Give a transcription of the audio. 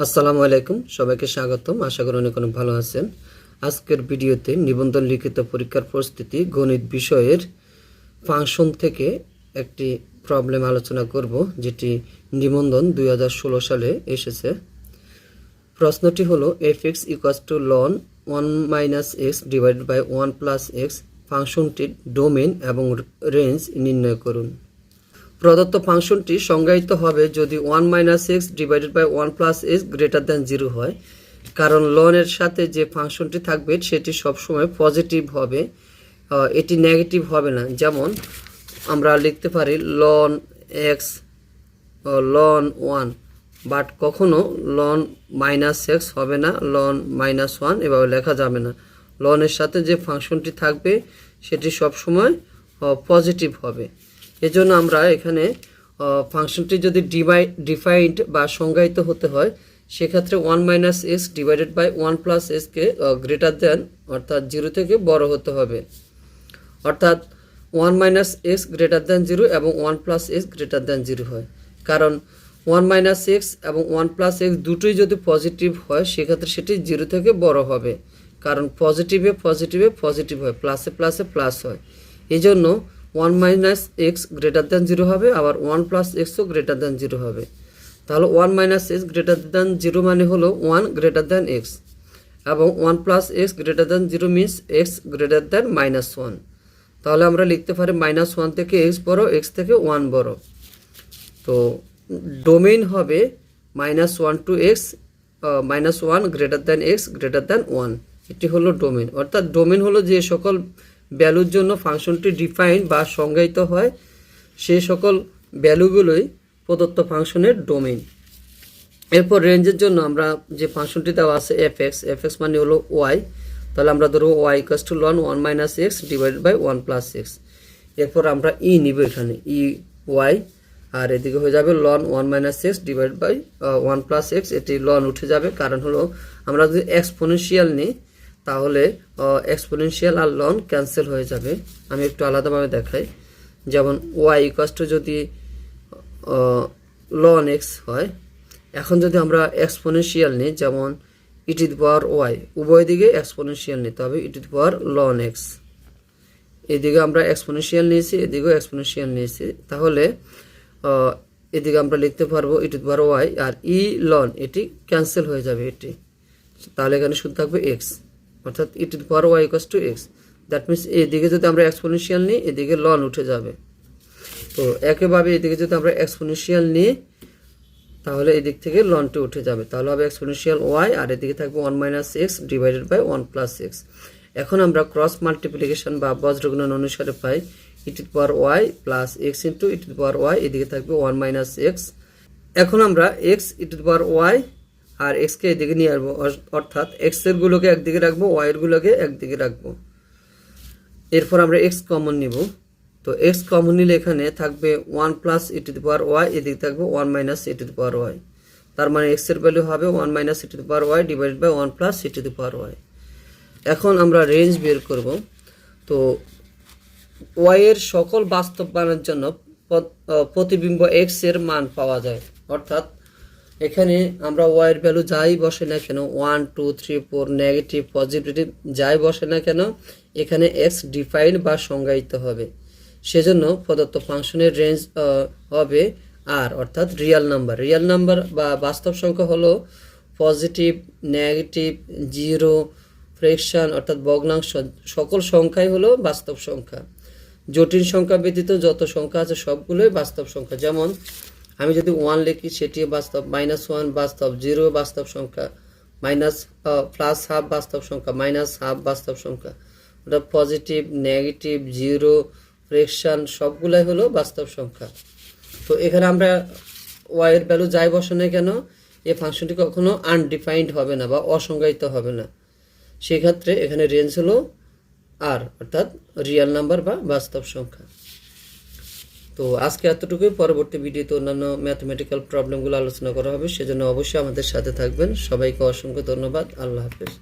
আসসালামু আলাইকুম, সবাইকে স্বাগতম। আশা করি অনেক অনেক ভালো আছেন। আজকের ভিডিওতে নিবন্ধন লিখিত পরীক্ষার প্রস্তুতি গণিত বিষয়ের ফাংশন থেকে একটি প্রবলেম আলোচনা করব, যেটি নিবন্ধন দু হাজার ষোলো সালে এসেছে। প্রশ্নটি হলো f x equals to ln one minus x divided by one plus x ফাংশনটির ডোমেন এবং রেঞ্জ নির্ণয় করুন। প্রদত্ত ফাংশনটি সংজ্ঞায়িত হবে যদি one minus x divided by one plus x greater than zero হয়। কারণ লনের সাথে যে ফাংশনটি থাকবে, সেটি সবসময় পজিটিভ হবে। এটি নেগেটিভ হবে না। যেমন আমরা লিখতে পারি ln x ln one but কখনো লন মাইনাস এক্স হবে না লন মাইনাস ওয়ান এভাবে লেখা যাবে না। লনের সাথে যে ফাংশনটি থাকবে, সেটি সবসময় পজিটিভ হবে। এজন্য আমরা এখানে ফাংশনটি যদি ডিভাই ডিফাইন্ড বা সংজ্ঞায়িত হতে হয়, সেক্ষেত্রে one minus x divided by one plus এক্সকে গ্রেটার দেন অর্থাৎ জিরো থেকে বড় হতে হবে। অর্থাৎ one minus x greater than zero এবং one plus x greater than zero হয়। কারণ ওয়ান মাইনাস এক্স এবং ওয়ান প্লাস এক্স দুটোই যদি পজিটিভ হয়, সেক্ষেত্রে সেটি জিরো থেকে বড় হবে। কারণ পজিটিভে পজিটিভে পজিটিভ হয় প্লাসে প্লাসে প্লাস হয়। এই জন্য one minus x greater than zero হবে, আবার ওয়ান প্লাস এক্সও গ্রেটার দ্যান জিরো হবে। তাহলে one minus x greater than zero মানে হলো ওয়ান গ্রেটার দ্যান এক্স এবং one plus x greater than zero means x greater than minus one তাহলে আমরা লিখতে পারি মাইনাস ওয়ান থেকে এক্স বড় এক্স থেকে ওয়ান বড়। তো ডোমেইন হবে minus one to x minus one greater than x greater than one এটি হলো ডোমেন অর্থাৎ ডোমেন হলো যে সকল ভ্যালুর জন্য ফাংশনটি ডিফাইন বা সংজ্ঞায়িত হয়। সেই সকল ভ্যালুগুলোই প্রদত্ত ফাংশনের ডোমেইন। এরপর রেঞ্জের জন্য আমরা যে ফাংশনটি দেওয়া আছে এফ এক্স এফ এক্স মানে হলো ওয়াই তাহলে আমরা ধরবো y equals to ln one minus x divided by one plus x এরপর আমরা ই নিব এখানে ই ওয়াই আর এদিকে হয়ে যাবে ln one minus x divide by one plus x এটি লন উঠে যাবে। কারণ হলো আমরা যদি এক্সপোনেনশিয়াল নিই তাহলে এক্সপোনেনশিয়াল আর লন ক্যান্সেল হয়ে যাবে। আমি একটু আলাদাভাবে দেখাই। যেমন ওয়াই ইকাস টু যদি লন এক্স হয়, এখন যদি আমরা এক্সপোনেনশিয়াল নিই, যেমন ইটি পাওয়ার ওয়াই উভয় দিকে এক্সপোনেনশিয়াল নিতে হবে ইটি পাওয়ার লন এক্স এদিকে আমরা এক্সপোনেনশিয়াল নিয়েছি, এদিকেও এক্সপোনেনশিয়াল নিয়েছি। তাহলে এদিকে আমরা লিখতে পারব ইটি পাওয়ার ওয়াই আর ই লন এটি ক্যান্সেল হয়ে যাবে এটি। তাহলে এখানে শুধু থাকবে এক্স অর্থাৎ e to power y equals to x that means এদিকে যদি আমরা এক্সপোনেনশিয়াল নিই, এদিকে লন উঠে যাবে। তো একইভাবে এদিকে যদি আমরা এক্সপোনেনশিয়াল নিই, তাহলে এদিক থেকে লনটি উঠে যাবে। তাহলে হবে এক্সপোনেনশিয়াল ওয়াই আর এদিকে থাকবে one minus x divided by one plus x এখন আমরা ক্রস মাল্টিপ্লিকেশন বা বজ্রগুণন অনুসারে পাই e to power y plus x into e to power y এদিকে থাকবে ওয়ান মাইনাস এক্স এখন আমরা এক্স ইটি পাওয়ার ওয়াই আর এক্সকে এদিকে নিয়ে আসব। অর্থাৎ এক্সের গুলোকে একদিকে রাখব ওয়াই এর গুলোকে একদিকে রাখব। এরপর আমরা এক্স কমন নিব। তো এক্স কমন নিলে এখানে থাকবে one plus e to the power y এদিকে থাকবে one minus e to the power y তার মানে এক্সের ভ্যালু হবে one minus e to the power y divided by one plus e to the power y এখন আমরা range বের করব। তো ওয়াই এর সকল বাস্তব মানের জন্য প্রতিবিম্ব এক্সের মান পাওয়া যায়। অর্থাৎ এখানে আমরা ওয়াই এর ভ্যালু যাই বসে না কেন one two three four negative positive যাই বসে না কেন, এখানে এক্স ডিফাইন বা সংজ্ঞায়িত হবে। সেজন্য প্রদত্ত ফাংশনের রেঞ্জ হবে আর অর্থাৎ রিয়াল নাম্বার রিয়াল নাম্বার বা বাস্তব সংখ্যা হলো পজিটিভ নেগেটিভ জিরো ফ্রেকশন অর্থাৎ ভগ্নাংশ। সকল সংখ্যাই হলো বাস্তব সংখ্যা। জটিল সংখ্যা ব্যতীত যত সংখ্যা আছে সবগুলোই বাস্তব সংখ্যা। যেমন আমি যদি ওয়ান লিখি সেটিও বাস্তব মাইনাস ওয়ান বাস্তব জিরো বাস্তব সংখ্যা মাইনাস প্লাস হাফ বাস্তব সংখ্যা মাইনাস হাফ বাস্তব সংখ্যা। ওটা পজিটিভ নেগেটিভ জিরো ফ্রেকশন সবগুলাই হলো বাস্তব সংখ্যা। তো এখানে আমরা ওয়াই এর ভ্যালু যাই বসে না কেন এ ফাংশনটি কখনো আনডিফাইন্ড হবে না বা অসংজ্ঞায়িত হবে না। সেক্ষেত্রে এখানে রেঞ্জ হলো আর অর্থাৎ রিয়েল নাম্বার বা বাস্তব সংখ্যা। তো আজকে এতটুকুই। পরবর্তী ভিডিওতে অন্যান্য ম্যাথমেটিক্যাল প্রবলেমগুলো আলোচনা করা হবে, সেজন্য অবশ্যই আমাদের সাথে থাকবেন। সবাইকে অসংখ্য ধন্যবাদ। আল্লাহ হাফেজ।